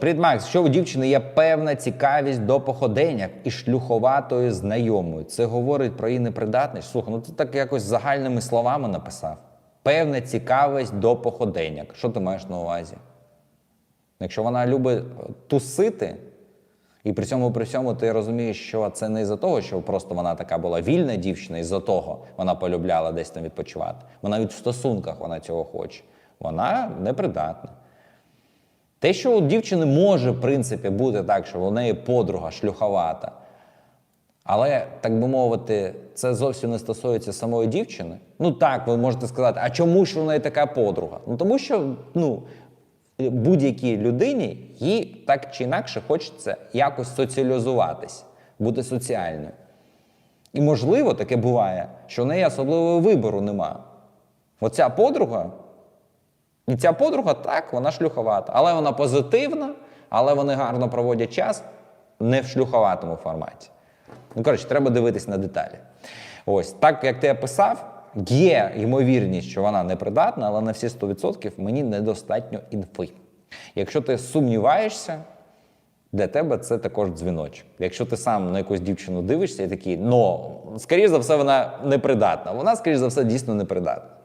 Привіт, Макс, що у дівчини є певна цікавість до походення і шлюховатої знайомої. Це говорить про її непридатність. Слухай, ну ти так якось загальними словами написав. Певна цікавість до походення. Що ти маєш на увазі? Якщо вона любить е, тусити, і при цьому при всьому ти розумієш, що це не із-за того, що просто вона така була вільна дівчина, із-за того вона полюбляла десь там відпочивати. Вона навіть в стосунках вона цього хоче. Вона непридатна. Те, що у дівчини може, в принципі, бути так, що у неї подруга шлюховата, але, так би мовити, це зовсім не стосується самої дівчини. Ну так, ви можете сказати, а чому ж у неї така подруга? Ну тому що ну, будь-якій людині їй так чи інакше хочеться якось соціалізуватись, бути соціальною. І можливо, таке буває, що в неї особливого вибору нема. Оця подруга і ця подруга так, вона шлюховата, але вона позитивна, але вони гарно проводять час не в шлюховатому форматі. Ну, коротше, треба дивитись на деталі. Ось так, як ти описав, є ймовірність, що вона непридатна, але на всі 100% мені недостатньо інфи. Якщо ти сумніваєшся, для тебе це також дзвіночок. Якщо ти сам на якусь дівчину дивишся і такий, ну, скоріш за все, вона непридатна. Вона, скоріш за все, дійсно непридатна.